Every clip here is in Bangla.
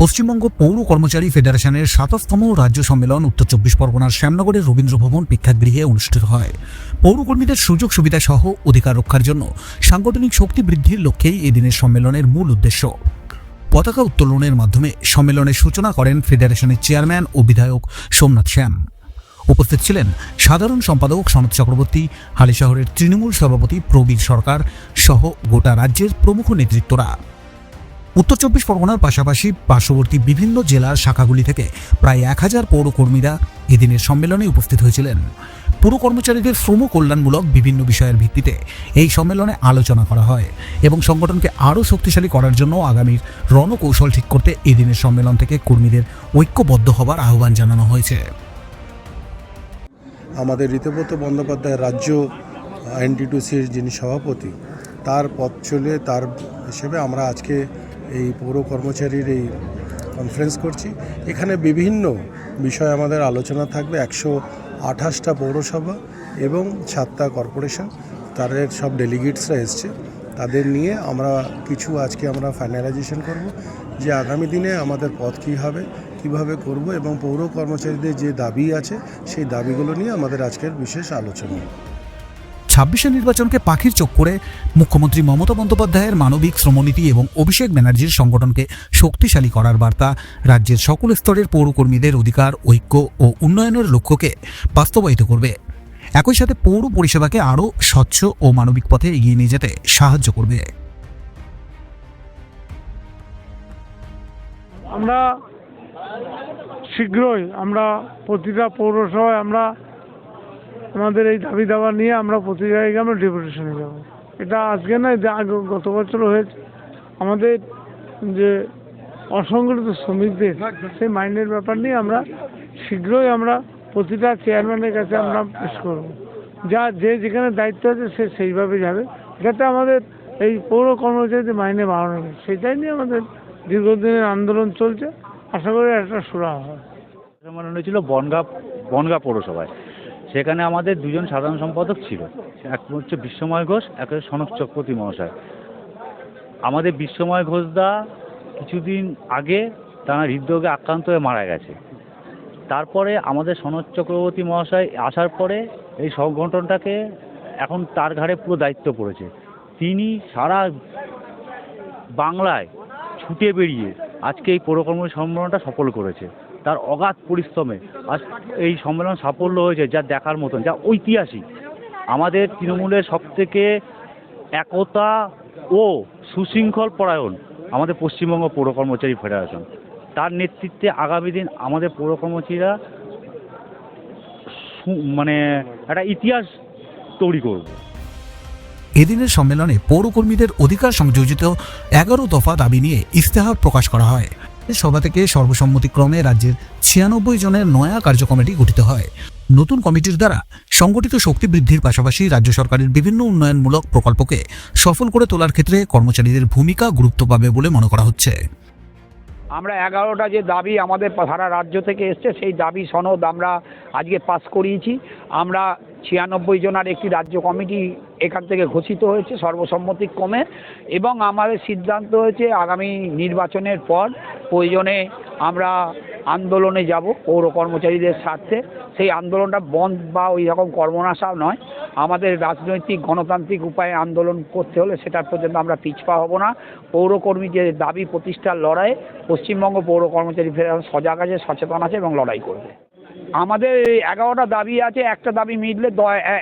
পশ্চিমবঙ্গ পৌর কর্মচারী ফেডারেশনের সাতাশতম রাজ্য সম্মেলন উত্তর চব্বিশ পরগনার শ্যামনগরের রবীন্দ্র ভবন প্রেক্ষাগৃহে অনুষ্ঠিত হয়। পৌরকর্মীদের সুযোগ সুবিধা সহ অধিকার রক্ষার জন্য সাংগঠনিক শক্তি বৃদ্ধির লক্ষ্যেই এদিনের সম্মেলনের মূল উদ্দেশ্য। পতাকা উত্তোলনের মাধ্যমে সম্মেলনের সূচনা করেন ফেডারেশনের চেয়ারম্যান ও বিধায়ক সোমনাথ শ্যাম। উপস্থিত ছিলেন সাধারণ সম্পাদক সনদ চক্রবর্তী, হালিশহরের তৃণমূল সভাপতি প্রবীর সরকার সহ গোটা রাজ্যের প্রমুখ নেতৃত্বরা। উত্তর চব্বিশ পরগনার পাশাপাশি পার্শ্ববর্তী বিভিন্ন জেলার শাখাগুলি থেকে প্রায় এক হাজার পৌরকর্মীরা এদিনের সম্মেলনে উপস্থিত হয়েছিলেন। পুর কর্মচারীদের শ্রম কল্যাণমূলক বিভিন্ন বিষয়ের ভিত্তিতে এই সম্মেলনে আলোচনা করা হয় এবং সংগঠনকে আরও শক্তিশালী করার জন্য আগামীর রণকৌশল ঠিক করতে এদিনের সম্মেলন থেকে কর্মীদের ঐক্যবদ্ধ হবার আহ্বান জানানো হয়েছে। আমাদের ঋতব্রত বন্দ্যোপাধ্যায় রাজ্য এনটিটুসির যিনি সভাপতি, তার পথ চলে, তার হিসেবে আমরা আজকে এই পৌর কর্মচারীর এই কনফারেন্স করছি। এখানে বিভিন্ন বিষয় আমাদের আলোচনা থাকবে, একশো আঠাশটা পৌরসভা এবং সাতটা কর্পোরেশন তাদের সব ডেলিগেটসরা এসছে। তাদের নিয়ে আমরা কিছু আজকে আমরা ফাইনালাইজেশন করব, যে আগামী দিনে আমাদের পথ কী হবে, কীভাবে করব এবং পৌর কর্মচারীদের যে দাবি আছে, সেই দাবিগুলো নিয়ে আমাদের আজকের বিশেষ আলোচনা। ছাব্বিশের নির্বাচনকে পাখির চোখ করে মুখ্যমন্ত্রী মমতা বন্দ্যোপাধ্যায়ের মানবিক শ্রমনীতি এবং অভিষেক ব্যানার্জির সংগঠনকে শক্তিশালী করার বার্তা রাজ্যের সকল স্তরের পৌরকর্মীদের অধিকার, ঐক্য ও উন্নয়নের লক্ষ্যকে বাস্তবায়িত করবে। একই সাথে পৌর পরিষেবাকে আরও স্বচ্ছ ও মানবিক পথে এগিয়ে নিয়ে যেতে সাহায্য করবে। আমরা শীঘ্রই আমরা প্রতিটা পৌরসভায় আমরা আমাদের এই দাবি দাবা নিয়ে আমরা প্রতি জায়গায় আমরা ডেপুটেশনে যাব। এটা আজকে নয় যে আগে গত বছর হয়েছে। আমাদের যে অসংগঠিত শ্রমিকদের, সেই মাইনের ব্যাপার নিয়ে আমরা শীঘ্রই আমরা প্রতিটা চেয়ারম্যানের কাছে আমরা পেশ করব। যা যে যেখানে দায়িত্ব আছে, সে সেইভাবে যাবে। যাতে আমাদের এই পৌর কর্মচারীদের মাইনে বাড়ানো যায় সেটাই নিয়ে আমাদের দীর্ঘদিনের আন্দোলন চলছে। আশা করি একটা সুরা হয়। হয়েছিল বনগা বনগা পৌরসভায়। সেখানে আমাদের দুজন সাধারণ সম্পাদক ছিল। এক হচ্ছে বিশ্বময় ঘোষ, এক হচ্ছে সনক চক্রবর্তী মহাশয়। আমাদের বিশ্বময় ঘোষদা কিছুদিন আগে তারা হৃদরোগে আক্রান্ত হয়ে মারা গেছে। তারপরে আমাদের সনদ চক্রবর্তী মহাশয় আসার পরে এই সংগঠনটাকে এখন তার ঘাড়ে পুরো দায়িত্ব পড়েছে। তিনি সারা বাংলায় ছুটে বেরিয়ে আজকে এই পৌরকর্ম সম্মেলনটা সফল করেছে। তার অগাধ পরিশ্রমে আজ এই সম্মেলন সাফল্য হয়েছে যা দেখার মতন, যা ঐতিহাসিক। আমাদের তৃণমূলের সবথেকে একতা ও সুশৃঙ্খল পরায়ণ আমাদের পশ্চিমবঙ্গ পৌর কর্মচারী ফেডারেশন। তার নেতৃত্বে আগামী দিন আমাদের পৌর কর্মচারীরা মানে একটা ইতিহাস তৈরি করবে। এদিনের সম্মেলনে পৌরকর্মীদের অধিকার সংযোজিত এগারো দফা দাবি নিয়ে ইস্তেহার প্রকাশ করা হয়। সভা থেকে সর্বসম্মতিক্রমে রাজ্যের ছিয়ানব্বই জনের নয়া কার্য কমিটি গঠিত হয়। নতুন কমিটির দ্বারা সংগঠিত শক্তি বৃদ্ধির পাশাপাশি রাজ্য সরকারের বিভিন্ন উন্নয়নমূলক প্রকল্পকে সফল করে তোলার ক্ষেত্রে কর্মচারীদের ভূমিকা গুরুত্ব পাবে বলে মনে করা হচ্ছে। আমরা এগারোটা যে দাবি আমাদের সারা রাজ্য থেকে এসছে, সেই দাবি সনদ আমরা আজকে পাস করিয়েছি। আমরা ছিয়ানব্বই জনার একটি রাজ্য কমিটি এখান থেকে ঘোষিত হয়েছে সর্বসম্মতিক্রমে এবং আমাদের সিদ্ধান্ত হয়েছে আগামী নির্বাচনের পর প্রয়োজনে আমরা আন্দোলনে যাব পৌর কর্মচারীদের স্বার্থে। সেই আন্দোলনটা বন্ধ বা ওই রকম কর্মনাশা নয়। আমাদের রাজনৈতিক, গণতান্ত্রিক উপায়ে আন্দোলন করতে হলে সেটার পর্যন্ত আমরা পিছপা হব না। পৌরকর্মী যে দাবি, প্রতিষ্ঠার লড়াইয়ে পশ্চিমবঙ্গ পৌর কর্মচারী ফেডারেশন সজাগ আছে, সচেতন আছে এবং লড়াই করবে। আমাদের এগারোটা দাবি আছে, একটা দাবি মিটলে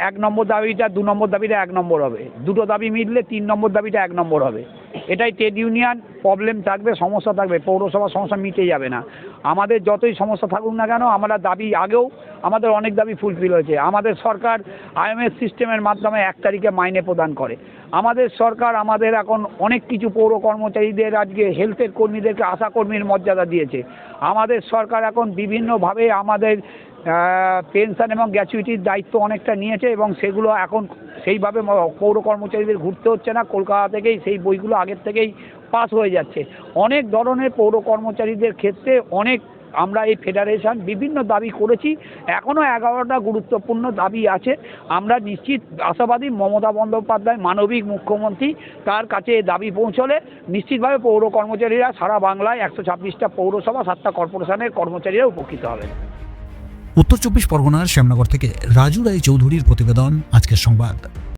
এক নম্বর দাবিটা, দু নম্বর দাবিটা এক নম্বর হবে। দুটো দাবি মিটলে তিন নম্বর দাবিটা এক নম্বর হবে। এটাই ট্রেড ইউনিয়ন প্রবলেম থাকবে, সমস্যা থাকবে, পৌরসভার সমস্যা মিটে যাবে না। আমাদের যতই সমস্যা থাকুক না কেন, আমরা দাবি আগেও আমাদের অনেক দাবি ফুলফিল হয়েছে। আমাদের সরকার আইএমএস সিস্টেমের মাধ্যমে এক তারিখে মাইনে প্রদান করে। আমাদের সরকার আমাদের এখন অনেক কিছু পৌর কর্মচারীদের আজকে হেলথের কর্মীদেরকে আশা কর্মীর মর্যাদা দিয়েছে। আমাদের সরকার এখন বিভিন্নভাবে আমাদের পেনশন এবং গ্র্যাচুইটির দায়িত্ব অনেকটা নিয়েছে এবং সেগুলো এখন সেইভাবে পৌর কর্মচারীদের ঘুরতে হচ্ছে না। কলকাতা থেকেই সেই বইগুলো আগের থেকেই পাস হয়ে যাচ্ছে। অনেক ধরনের পৌর কর্মচারীদের ক্ষেত্রে অনেক আমরা এই ফেডারেশন বিভিন্ন দাবি করেছি এখনও এগারোটা গুরুত্বপূর্ণ দাবি আছে। আমরা নিশ্চিত আশাবাদী মমতা বন্দ্যোপাধ্যায়, মানবিক মুখ্যমন্ত্রী, তার কাছে দাবি পৌঁছলে নিশ্চিতভাবে পৌর কর্মচারীরা সারা বাংলায় একশো ছাব্বিশটা পৌরসভা, সাতটা কর্পোরেশনের কর্মচারীরা উপকৃত হবেন উত্তর চব্বিশ পরগনার শ্যামনগর থেকে রাজু রায় চৌধুরীর প্রতিবেদন, আজকের সংবাদ।